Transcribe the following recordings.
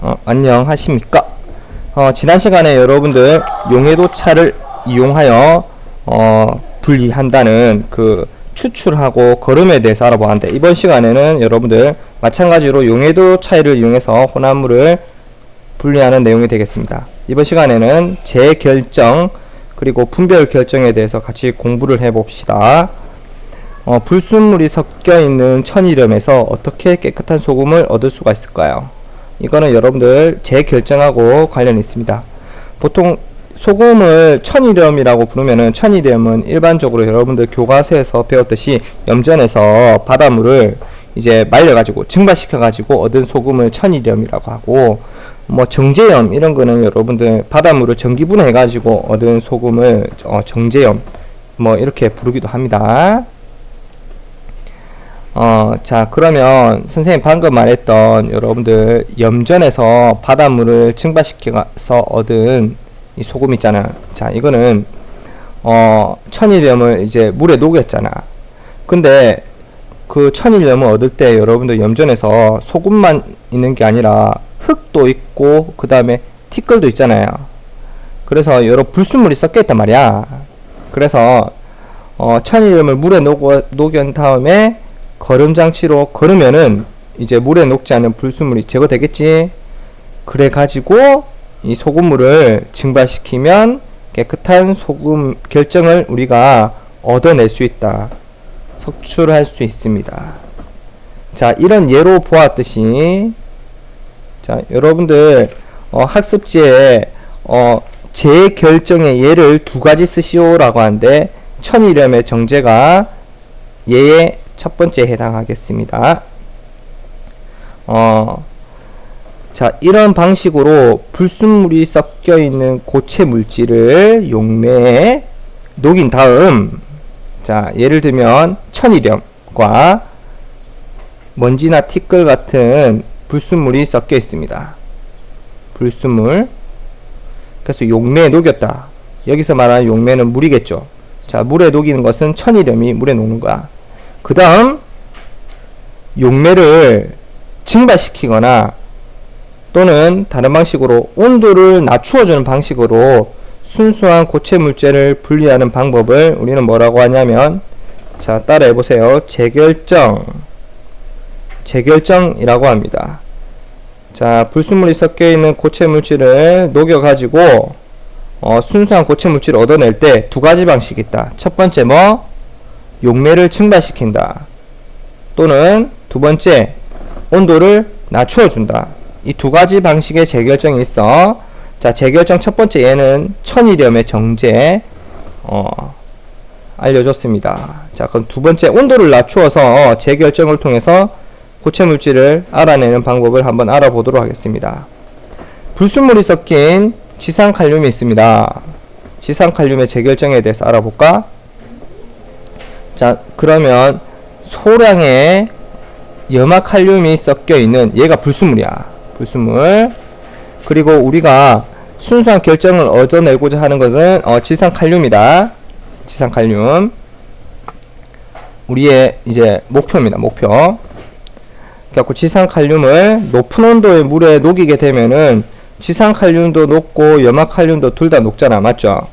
어, 안녕하십니까? 어, 지난 시간에 여러분들 용해도차를 이용하여 어, 분리한다는 그 추출하고 거름에 대해서 알아보았는데 이번 시간에는 여러분들 마찬가지로 용해도 차이를 이용해서 혼합물을 분리하는 내용이 되겠습니다. 이번 시간에는 재결정 그리고 분별 결정에 대해서 같이 공부를 해봅시다. 어, 불순물이 섞여 있는 천일염에서 어떻게 깨끗한 소금을 얻을 수가 있을까요? 이거는 여러분들 재결정하고 관련이 있습니다. 보통 소금을 천일염이라고 부르면은 천일염은 일반적으로 여러분들 교과서에서 배웠듯이 염전에서 바닷물을 이제 말려가지고 증발시켜가지고 얻은 소금을 천일염이라고 하고 뭐 정제염 이런 거는 여러분들 바닷물을 전기분해해가지고 얻은 소금을 어, 정제염 뭐 이렇게 부르기도 합니다. 어, 자, 그러면 선생님 방금 말했던 여러분들 염전에서 바닷물을 증발시켜서 얻은 이 소금 있잖아. 자, 이거는 어, 천일염을 이제 물에 녹였잖아. 근데 그 천일염을 얻을 때 여러분들 염전에서 소금만 있는 게 아니라 흙도 있고 그 다음에 티끌도 있잖아요. 그래서 여러 불순물이 섞여 있단 말이야. 그래서 어, 천일염을 물에 녹여, 녹인 다음에 거름 장치로 거르면은 이제 물에 녹지 않은 불순물이 제거되겠지. 그래 가지고 이 소금물을 증발시키면 깨끗한 소금 결정을 우리가 얻어낼 수 있다. 석출할 수 있습니다. 자, 이런 예로 보았듯이 자, 여러분들 어, 학습지에 어, 재결정의 예를 두 가지 쓰시오라고 하는데 천일염의 정제가 예의 첫 번째 해당하겠습니다. 어, 자, 이런 방식으로 불순물이 섞여 있는 고체 물질을 용매에 녹인 다음, 자, 예를 들면 천일염과 먼지나 티끌 같은 불순물이 섞여 있습니다. 불순물. 그래서 용매에 녹였다. 여기서 말하는 용매는 물이겠죠. 자, 물에 녹이는 것은 천일염이 물에 녹는 거야. 그 다음 용매를 증발시키거나 또는 다른 방식으로 온도를 낮추어주는 방식으로 순수한 고체 물질을 분리하는 방법을 우리는 뭐라고 하냐면 자 따라해 보세요. 재결정. 재결정이라고 합니다. 자 불순물이 섞여 있는 고체 물질을 녹여 가지고 어, 순수한 고체 물질을 얻어낼 때 두 가지 방식이 있다. 첫 번째 뭐 용매를 증발시킨다. 또는 두 번째, 온도를 낮추어준다. 이 두 가지 방식의 재결정이 있어. 자, 재결정 첫 번째 얘는 천일염의 정제, 어, 알려줬습니다. 자, 그럼 두 번째, 온도를 낮추어서 재결정을 통해서 고체 물질을 알아내는 방법을 한번 알아보도록 하겠습니다. 불순물이 섞인 지산칼륨이 있습니다. 지산칼륨의 재결정에 대해서 알아볼까? 자, 그러면 소량의 염화 칼륨이 섞여 있는 얘가 불순물이야. 불순물. 그리고 우리가 순수한 결정을 얻어내고자 하는 것은 어, 지산 칼륨이다. 지산 칼륨. 우리의 이제 목표입니다. 목표. 그래갖고 지산 칼륨을 높은 온도의 물에 녹이게 되면은 지산 칼륨도 녹고 염화 칼륨도 둘 다 녹잖아. 맞죠?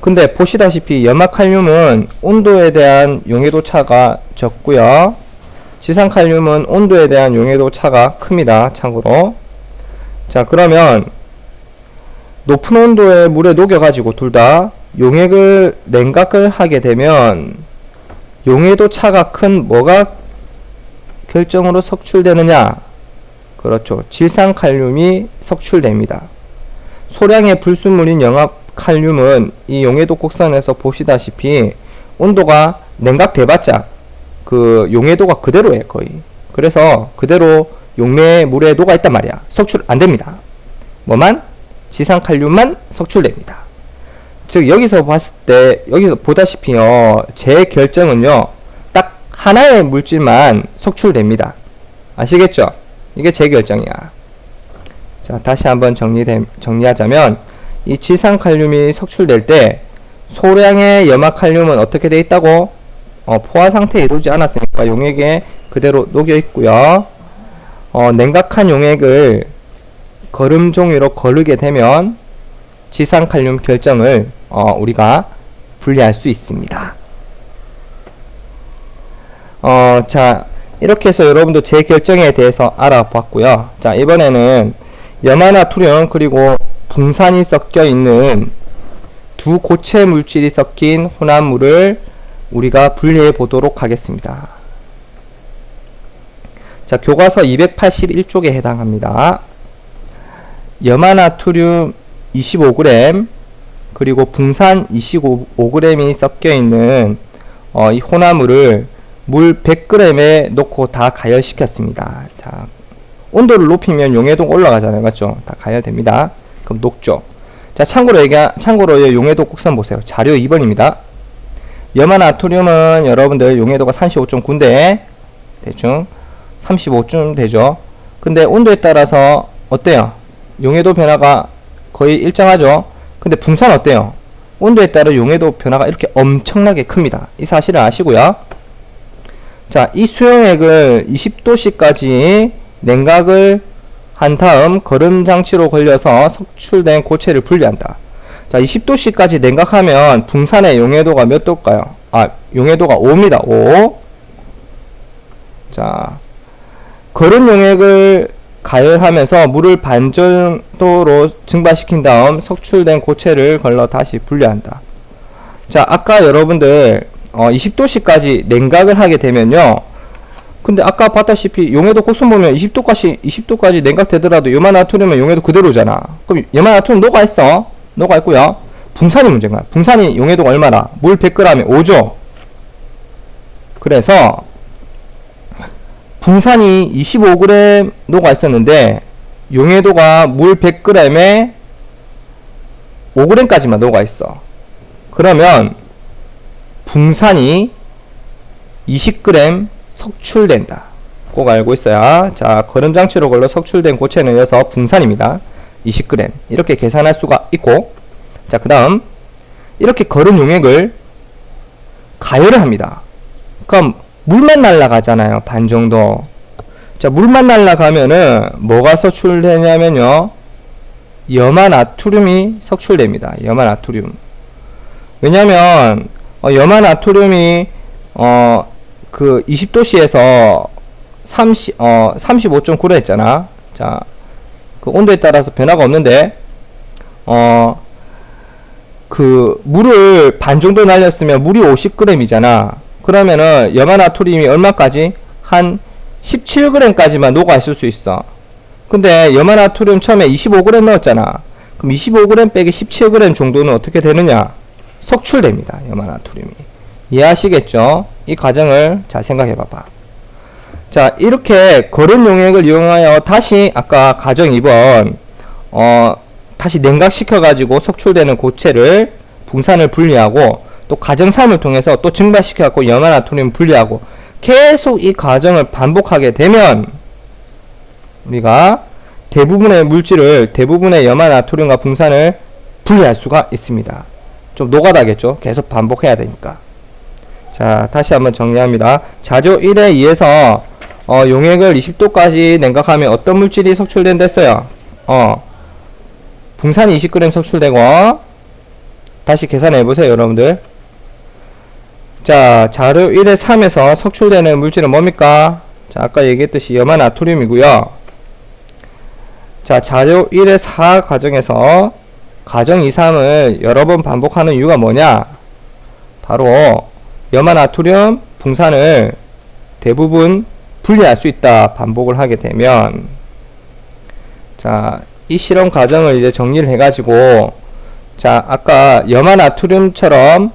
근데 보시다시피 염화칼륨은 온도에 대한 용해도 차가 적고요. 지산칼륨은 온도에 대한 용해도 차가 큽니다. 참고로. 자, 그러면 높은 온도의 물에 녹여가지고 둘 다 용액을 냉각을 하게 되면 용해도 차가 큰 뭐가 결정으로 석출되느냐? 그렇죠. 질산칼륨이 석출됩니다. 소량의 불순물인 영합 칼륨은 이 용해도 곡선에서 보시다시피 온도가 냉각돼봤자 그 용해도가 그대로예요 거의. 그래서 그대로 용매에 물에 녹아 있단 말이야. 석출 안됩니다. 뭐만? 지산칼륨만 석출됩니다. 즉 여기서 봤을 때 여기서 보다시피요 제 결정은요 딱 하나의 물질만 석출됩니다. 아시겠죠? 이게 제 결정이야. 자 다시 한번 정리되, 정리하자면 이 지산칼륨이 석출될 때 소량의 염화 칼륨은 어떻게 돼 있다고? 어, 포화 상태에 이루지 않았으니까 용액에 그대로 녹여 있고요. 어, 냉각한 용액을 거름 종이로 거르게 되면 지산칼륨 결정을 어, 우리가 분리할 수 있습니다. 어, 자, 이렇게 해서 여러분도 제 결정에 대해서 알아봤고요. 자, 이번에는 염화나트륨 그리고 붕산이 섞여 있는 두 고체 물질이 섞인 혼합물을 우리가 분리해 보도록 하겠습니다. 자, 교과서 281쪽에 해당합니다. 염화나트륨 25g 그리고 붕산 25g이 섞여 있는 어, 이 혼합물을 물 100g에 넣고 다 가열시켰습니다. 자, 온도를 높이면 용해도가 올라가잖아요. 맞죠? 다 가열됩니다. 그럼 녹죠. 자, 참고로 얘기, 참고로 용해도 곡선 보세요. 자료 2번입니다. 염화나트륨은 여러분들 용해도가 35.9인데, 대충 35쯤 되죠. 근데 온도에 따라서 어때요? 용해도 변화가 거의 일정하죠. 근데 붕산 어때요? 온도에 따라 용해도 변화가 이렇게 엄청나게 큽니다. 이 사실을 아시고요. 자, 이 수용액을 20도씨까지 냉각을 한 다음 거름 장치로 걸려서 석출된 고체를 분리한다. 자, 20도씨까지 냉각하면 붕산의 용해도가 몇 도일까요? 아, 용해도가 5입니다. 5. 자, 거름 용액을 가열하면서 물을 반 정도로 증발시킨 다음 석출된 고체를 걸러 다시 분리한다. 자, 아까 여러분들 어, 20도씨까지 냉각을 하게 되면요. 근데 아까 봤다시피 용해도 곡선 보면 20도까지 20도까지 냉각되더라도 염화 나트륨은 용해도 그대로잖아. 그럼 염화 나트륨 녹아 있어. 녹아 있고요. 붕산이 문제인가? 붕산이 용해도가 얼마나? 물 100g에 5죠. 그래서 붕산이 25g 녹아 있었는데 용해도가 물 100g에 5g까지만 녹아 있어. 그러면 붕산이 20g 석출된다. 꼭 알고 있어야. 자, 거름장치로 걸러 석출된 고체는 여서 붕산입니다. 20g. 이렇게 계산할 수가 있고, 자, 그 다음, 이렇게 거름 용액을 가열을 합니다. 그럼, 물만 날라가잖아요. 반 정도. 자, 물만 날라가면은, 뭐가 석출되냐면요. 염화나트륨이 석출됩니다. 염화나트륨. 왜냐면, 어, 염화나트륨이, 어, 그 20도씨에서 30, 어, 35.9로 했잖아. 자, 그 온도에 따라서 변화가 없는데, 어, 그 물을 반 정도 날렸으면 물이 50g이잖아. 그러면은 염화나트륨이 얼마까지? 한 17g까지만 녹아 있을 수 있어. 근데 염화나트륨 처음에 25g 넣었잖아. 그럼 25g 빼기 17g 정도는 어떻게 되느냐? 석출됩니다. 염화나트륨이. 이해하시겠죠? 이 과정을 잘 생각해 봐봐. 자, 이렇게 거른 용액을 이용하여 다시 아까 가정 2번 어, 다시 냉각시켜 가지고 석출되는 고체를 붕산을 분리하고 또 가정 3을 통해서 또 증발시켜 갖고 염화 나트륨 분리하고 계속 이 과정을 반복하게 되면 우리가 대부분의 물질을 대부분의 염화 나트륨과 붕산을 분리할 수가 있습니다. 좀 노가다겠죠? 계속 반복해야 되니까. 자, 다시 한번 정리합니다. 자료 1에 의해서 어, 용액을 20도까지 냉각하면 어떤 물질이 석출된댔어요? 어, 붕산이 20g 석출되고 다시 계산해 보세요, 여러분들. 자, 자료 1의 3에서 석출되는 물질은 뭡니까? 자, 아까 얘기했듯이 염화 나트륨이고요. 자, 자료 1의 4 과정에서 과정 2, 3을 여러 번 반복하는 이유가 뭐냐? 바로 염화 나트륨 붕산을 대부분 분리할 수 있다. 반복을 하게 되면 자, 이 실험 과정을 이제 정리를 해 가지고 자, 아까 염화 나트륨처럼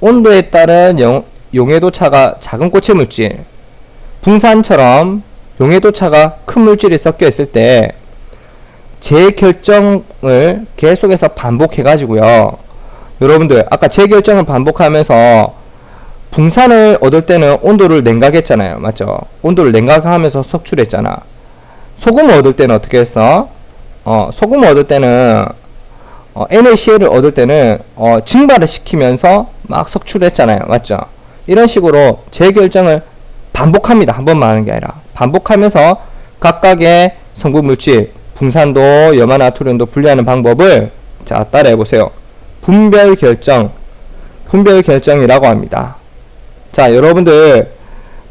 온도에 따른 영, 용해도 차가 작은 고체 물질 붕산처럼 용해도 차가 큰 물질이 섞여 있을 때 재결정을 계속해서 반복해 가지고요. 여러분들 아까 재결정을 반복하면서 붕산을 얻을 때는 온도를 냉각했잖아요. 맞죠? 온도를 냉각하면서 석출했잖아. 소금을 얻을 때는 어떻게 했어? 어, 소금을 얻을 때는 어, NaCl을 얻을 때는 어, 증발을 시키면서 막 석출했잖아요. 맞죠? 이런 식으로 재결정을 반복합니다. 한 번만 하는 게 아니라 반복하면서 각각의 성분 물질 붕산도, 염화나트륨도 분리하는 방법을 자 따라해 보세요. 분별 결정, 분별 결정이라고 합니다. 자, 여러분들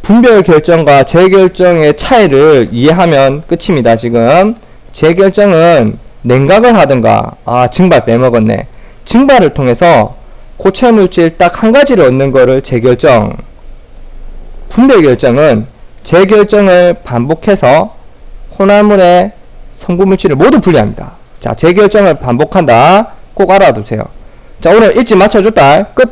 분별 결정과 재결정의 차이를 이해하면 끝입니다. 지금 재결정은 냉각을 하든가 아 증발 빼먹었네. 증발을 통해서 고체 물질 딱 한 가지를 얻는 거를 재결정. 분별 결정은 재결정을 반복해서 혼합물의 성분 물질을 모두 분리합니다. 자, 재결정을 반복한다. 꼭 알아두세요. 자, 오늘 일찍 맞춰줬다. 끝.